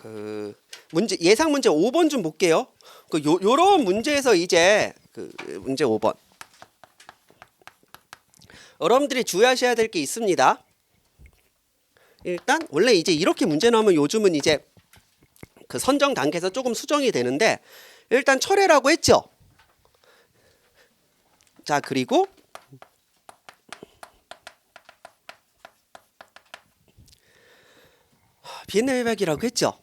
그 문제 예상 문제 5번 좀 볼게요. 그 요, 요런 문제에서 이제 그 문제 5번. 여러분들이 주의하셔야 될 게 있습니다. 일단 원래 이제 이렇게 문제 나오면 요즘은 이제 그 선정 단계에서 조금 수정이 되는데 일단 철회라고 했죠. 자 그리고 비엔나 협약이라고 했죠.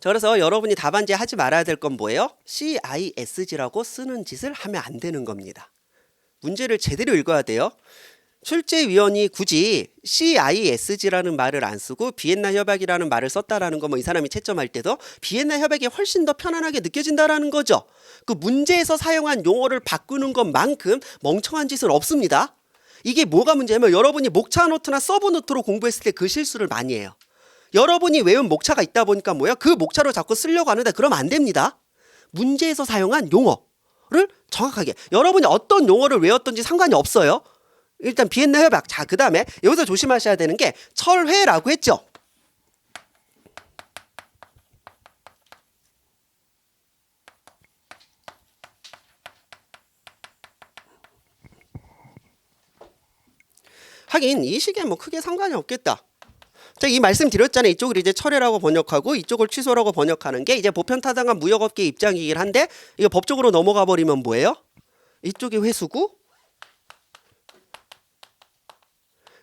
자 그래서 여러분이 답안지 하지 말아야 될 건 뭐예요? CISG라고 쓰는 짓을 하면 안 되는 겁니다. 문제를 제대로 읽어야 돼요. 출제위원이 굳이 CISG라는 말을 안 쓰고 비엔나 협약이라는 말을 썼다라는 거 뭐 이 사람이 채점할 때도 비엔나 협약이 훨씬 더 편안하게 느껴진다라는 거죠. 그 문제에서 사용한 용어를 바꾸는 것만큼 멍청한 짓은 없습니다. 이게 뭐가 문제냐면 여러분이 목차 노트나 서브 노트로 공부했을 때 그 실수를 많이 해요. 여러분이 외운 목차가 있다 보니까 뭐야? 그 목차로 자꾸 쓰려고 하는데 그러면 안 됩니다. 문제에서 사용한 용어를 정확하게 여러분이 어떤 용어를 외웠던지 상관이 없어요. 일단 비엔나 협약. 자, 그다음에 여기서 조심하셔야 되는 게 철회라고 했죠. 하긴 이 시기에 뭐 크게 상관이 없겠다. 자, 이 말씀 드렸잖아요. 이쪽을 이제 철회라고 번역하고 이쪽을 취소라고 번역하는 게 이제 보편타당한 무역업계 입장이긴 한데 이거 법적으로 넘어가 버리면 뭐예요? 이쪽이 회수고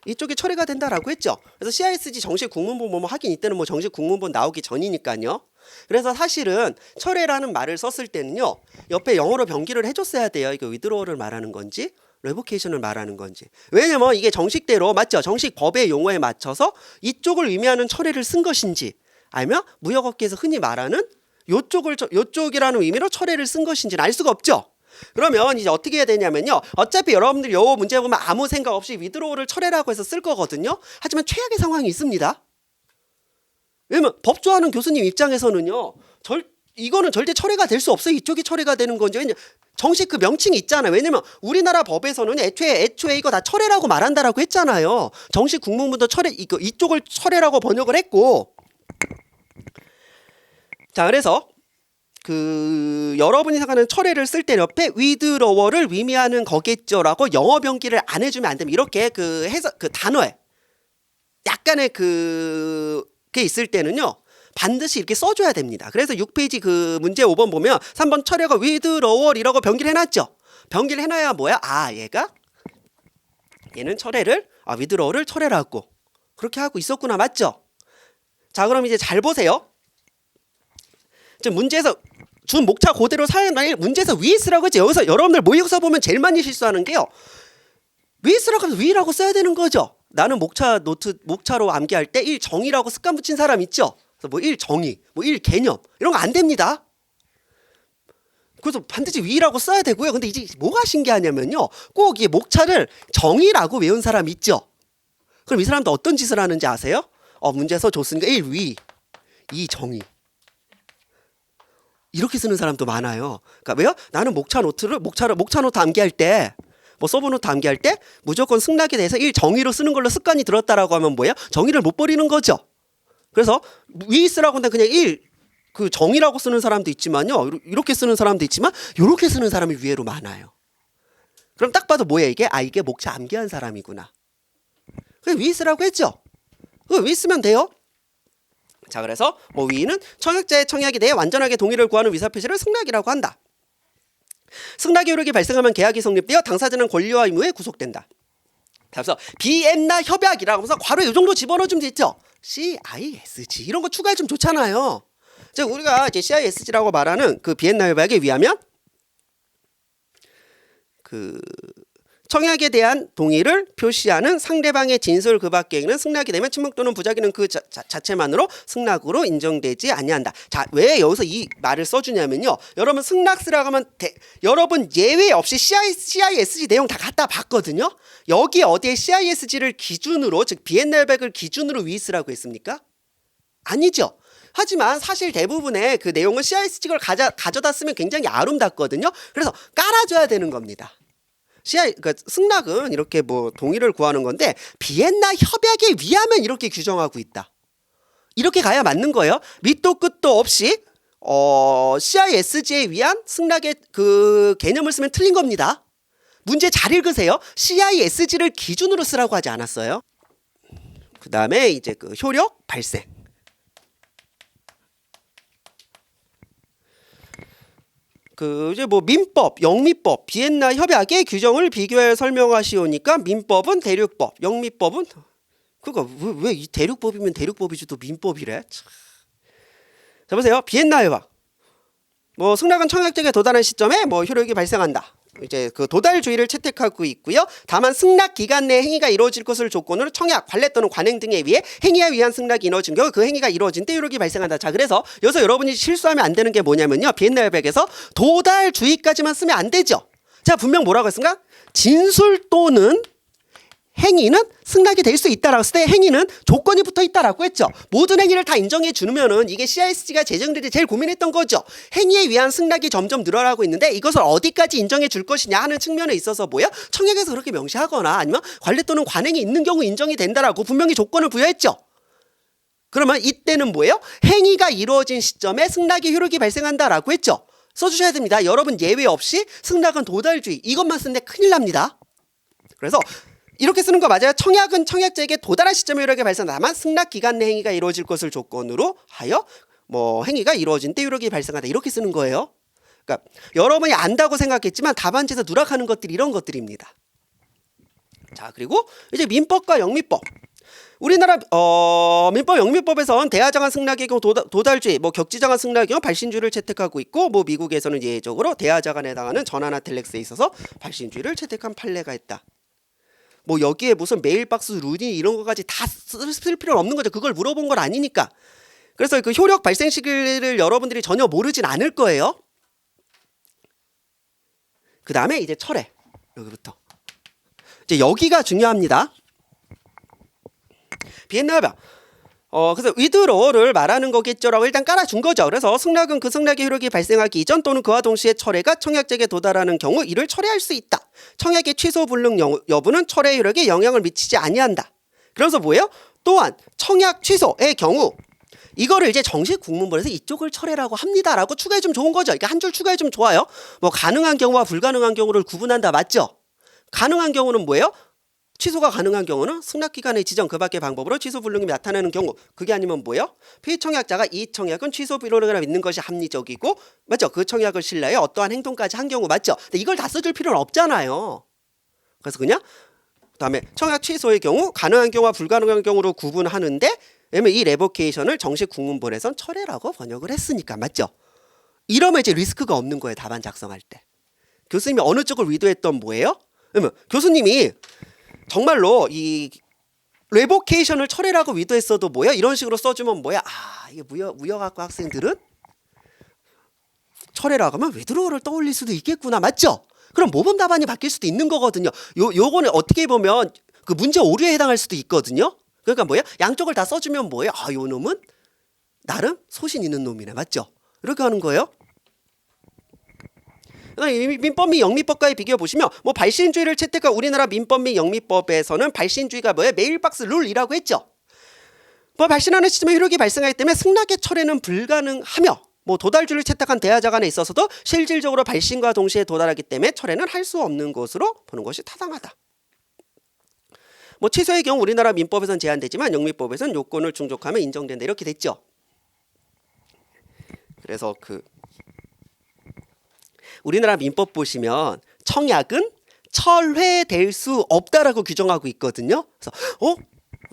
이쪽이 처리가 된다라고 했죠. 그래서 CISG 정식 국문본 뭐 하긴 이때는 뭐 정식 국문본 나오기 전이니까요. 그래서 사실은 철회라는 말을 썼을 때는요. 옆에 영어로 변기를 해줬어야 돼요. 이거 위드로어를 말하는 건지 레보케이션을 말하는 건지. 왜냐면 이게 정식대로 맞죠? 정식 법의 용어에 맞춰서 이쪽을 의미하는 철회를 쓴 것인지 아니면 무역업계에서 흔히 말하는 요쪽을 저- 요쪽이라는 의미로 철회를 쓴 것인지는 알 수가 없죠. 그러면 이제 어떻게 해야 되냐면요. 어차피 여러분들이 요 문제 보면 아무 생각 없이 위드로우를 철회라고 해서 쓸 거거든요. 하지만 최악의 상황이 있습니다. 왜냐면 법조하는 교수님 입장에서는요. 절 이거는 절대 철회가 될 수 없어요. 이쪽이 철회가 되는 건지. 왜냐 정식 그 명칭이 있잖아요. 왜냐면 우리나라 법에서는 애초에 애초에 이거 다 철회라고 말한다라고 했잖아요. 정식 국문부도 철회 이거 이쪽을 철회라고 번역을 했고. 자, 그래서 그 여러분이 생각하는 철회를 쓸 때 옆에 위드로워를 의미하는 거겠죠라고 영어 변기를 안 해주면 안 됩니다. 이렇게 그 해석 그 단어에 약간의 그게 있을 때는요. 반드시 이렇게 써줘야 됩니다. 그래서 6페이지 그 문제 5번 보면 3번 철회가 위드로월이라고 변기를 해놨죠. 변기를 해놔야 뭐야? 아 얘가 얘는 철회를 아 위드로월을 철회라고 그렇게 하고 있었구나 맞죠? 자 그럼 이제 잘 보세요. 지금 문제에서 준 목차 그대로 사용할 문제에서 위스라고 했지 여기서 여러분들 모의고사 보면 제일 많이 실수하는 게요. 위스라고 하면 위라고 써야 되는 거죠. 나는 목차 노트 목차로 암기할 때 일 정의라고 습관 붙인 사람 있죠. 뭐 일 정의, 뭐 일 개념 이런 거 안 됩니다. 그래서 반드시 위라고 써야 되고요. 근데 이제 뭐가 신기하냐면요. 꼭 이 목차를 정의라고 외운 사람 있죠. 그럼 이 사람도 어떤 짓을 하는지 아세요? 어 문제에서 줬으니까 일 위, 이 정의. 이렇게 쓰는 사람도 많아요. 그러니까 왜요? 나는 목차 노트를 목차를 목차 노트 암기할 때 뭐 서브 노트 암기할 때 무조건 승낙에 대해서 일 정의로 쓰는 걸로 습관이 들었다라고 하면 뭐예요? 정의를 못 버리는 거죠. 그래서 위 쓰라고 하는데 그냥 일 그 정의라고 쓰는 사람도 있지만요. 이렇게 쓰는 사람도 있지만 이렇게 쓰는 사람이 위에로 많아요. 그럼 딱 봐도 뭐야 이게? 아 이게 목차 암기한 사람이구나. 그냥 위 쓰라고 했죠. 그위 쓰면 돼요. 자 그래서 뭐 위는 청약자의 청약에 대해 완전하게 동의를 구하는 의사 표시를 승낙이라고 한다. 승낙의 효력이 발생하면 계약이 성립되어 당사자는 권리와 의무에 구속된다. 그래서 비엔나 협약이라고 하면서 괄호에 이 정도 집어넣어주면 됐죠. CISG 이런 거 추가해주면 좋잖아요. 자 우리가 이제 CISG라고 말하는 그 비엔나 협약에 의하면 그 청약에 대한 동의를 표시하는 상대방의 진술 그 밖에는 승낙이 되면 침묵 또는 부작위는 그 자, 체만으로 승낙으로 인정되지 아니한다. 자, 왜 여기서 이 말을 써주냐면요. 여러분 승낙 쓰라고 하면 대, 여러분 예외 없이 CI, CISG 내용 다 갖다 봤거든요. 여기 어디에 CISG를 기준으로 즉 비엔날백을 기준으로 위스라고 했습니까? 아니죠. 하지만 사실 대부분의 그 내용은 CISG를 가져, 가져다 쓰면 굉장히 아름답거든요. 그래서 깔아줘야 되는 겁니다. CI 그러니까 승낙은 이렇게 뭐 동의를 구하는 건데 비엔나 협약에 의하면 이렇게 규정하고 있다. 이렇게 가야 맞는 거예요. 밑도 끝도 없이 어, CISG에 위한 승낙의 그 개념을 쓰면 틀린 겁니다. 문제 잘 읽으세요. CISG를 기준으로 쓰라고 하지 않았어요. 그 다음에 이제 그 효력 발생. 그 이제 뭐 민법, 영미법, 비엔나 협약의 규정을 비교해 설명하시오니까 민법은 대륙법, 영미법은 그거 왜이 대륙법이면 대륙법이지 또 민법이래? 참. 자 보세요. 비엔나 협약. 뭐 승낙은 청약제에 도달한 시점에 뭐 효력이 발생한다. 이제 그 도달주의를 채택하고 있고요. 다만 승낙 기간 내 행위가 이루어질 것을 조건으로 청약, 관례 또는 관행 등에 의해 행위에 의한 승낙이 이루어진 경우 그 행위가 이루어진 때 효력이 발생한다. 자, 그래서 여기서 여러분이 실수하면 안 되는 게 뭐냐면요. 비엔나 협약에서 도달주의까지만 쓰면 안 되죠. 자, 분명 뭐라고 했습니까? 진술 또는 행위는 승낙이 될 수 있다라고 했을 때 행위는 조건이 붙어 있다라고 했죠. 모든 행위를 다 인정해 주면은 이게 CISG가 제정들이 제일 고민했던 거죠. 행위에 위한 승낙이 점점 늘어나고 있는데 이것을 어디까지 인정해 줄 것이냐 하는 측면에 있어서 뭐야? 청약에서 그렇게 명시하거나 아니면 관례 또는 관행이 있는 경우 인정이 된다라고 분명히 조건을 부여했죠. 그러면 이때는 뭐예요? 행위가 이루어진 시점에 승낙의 효력이 발생한다라고 했죠. 써주셔야 됩니다. 여러분 예외 없이 승낙은 도달주의 이것만 쓰는데 큰일 납니다. 그래서 이렇게 쓰는 거 맞아요. 청약은 청약자에게 도달한 시점에 효력이 발생하다만 승낙 기간 내 행위가 이루어질 것을 조건으로 하여 뭐 행위가 이루어진 때 효력이 발생하다 이렇게 쓰는 거예요. 그러니까 여러분이 안다고 생각했지만 답안지에서 누락하는 것들이 이런 것들입니다. 자 그리고 이제 민법과 영미법. 우리나라 어, 민법 영미법에선 대하장한 승낙의 경우 도달, 도달주의, 뭐 격지장한 승낙의 경우 발신주의를 채택하고 있고, 뭐 미국에서는 예외적으로 대하장한에 해당하는 전화나 텔렉스에 있어서 발신주의를 채택한 판례가 있다. 뭐 여기에 무슨 메일박스 루틴 이런 거까지 다 쓸 필요는 없는 거죠. 그걸 물어본 건 아니니까. 그래서 그 효력 발생 시기를 여러분들이 전혀 모르진 않을 거예요. 그 다음에 이제 철회 여기부터 이제 여기가 중요합니다. 비엔나 협약. 어 그래서 위드로를 말하는 거겠죠라고 일단 깔아준 거죠. 그래서 승낙은 그 승낙의 효력이 발생하기 이전 또는 그와 동시에 철회가 청약제에 도달하는 경우 이를 철회할 수 있다. 청약의 취소 불능 여- 여부는 철회 효력에 영향을 미치지 아니한다. 그래서 뭐예요? 또한 청약 취소의 경우 이거를 이제 정식 국문본에서 이쪽을 철회라고 합니다라고 추가해 주면 좋은 거죠. 그러니까 한 줄 추가해 주면 좋아요. 뭐 가능한 경우와 불가능한 경우를 구분한다 맞죠? 가능한 경우는 뭐예요? 취소가 가능한 경우는 승낙 기간의 지정 그 밖의 방법으로 취소 불능이 나타나는 경우 그게 아니면 뭐예요? 피청약자가 이 청약은 취소 불능을 믿는 것이 합리적이고 맞죠? 그 청약을 신뢰해 어떠한 행동까지 한 경우 맞죠? 근데 이걸 다 써줄 필요는 없잖아요. 그래서 그냥 그다음에 청약 취소의 경우 가능한 경우와 불가능한 경우로 구분하는데 왜냐면 이 레보케이션을 정식 국문본에선 철회라고 번역을 했으니까 맞죠? 이러면 이제 리스크가 없는 거예요 답안 작성할 때 교수님이 어느 쪽을 위도했던 뭐예요? 왜냐면 교수님이 정말로 이 레보케이션을 철회라고 위도했어도 뭐야 이런 식으로 써주면 뭐야 아 이게 무역 무역학과 학생들은 철회라고 하면 외드로어를 떠올릴 수도 있겠구나 맞죠? 그럼 모범 답안이 바뀔 수도 있는 거거든요. 요 요거는 어떻게 보면 그 문제 오류에 해당할 수도 있거든요. 그러니까 뭐야 양쪽을 다 써주면 뭐예요? 아요 놈은 나름 소신 있는 놈이네 맞죠? 이렇게 하는 거예요. 이 민법 및 영미법과의 비교해 보시면 뭐 발신주의를 채택한 우리나라 민법 및 영미법에서는 발신주의가 뭐예요? 메일박스 룰이라고 했죠. 뭐 발신하는 시점에 효력이 발생하기 때문에 승낙의 철회는 불가능하며 뭐 도달주를 채택한 대하자간에 있어서도 실질적으로 발신과 동시에 도달하기 때문에 철회는 할 수 없는 것으로 보는 것이 타당하다. 뭐 취소의 경우 우리나라 민법에선 제한되지만 영미법에선 요건을 충족하면 인정된다 이렇게 됐죠. 그래서 그 우리나라 민법 보시면 청약은 철회될 수 없다라고 규정하고 있거든요. 그래서 어?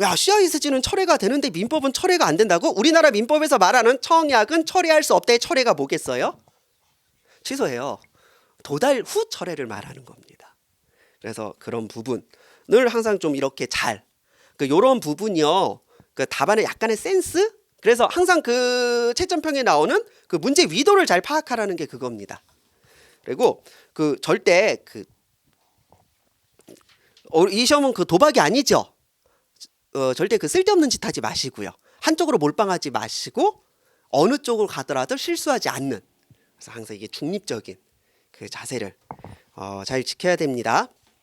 야 CISG는 철회가 되는데 민법은 철회가 안 된다고? 우리나라 민법에서 말하는 청약은 철회할 수 없다의 철회가 뭐겠어요? 취소해요. 도달 후 철회를 말하는 겁니다. 그래서 그런 부분을 항상 좀 이렇게 잘, 그 요런 부분이요. 그 답안의 약간의 센스? 그래서 항상 그 채점평에 나오는 그 문제 위도를 잘 파악하라는 게 그겁니다. 그리고 그 절대 그 어, 이 시험은 그 도박이 아니죠. 어, 절대 그 쓸데없는 짓 하지 마시고요. 한쪽으로 몰빵하지 마시고 어느 쪽으로 가더라도 실수하지 않는. 그래서 항상 이게 중립적인 그 자세를 어, 잘 지켜야 됩니다.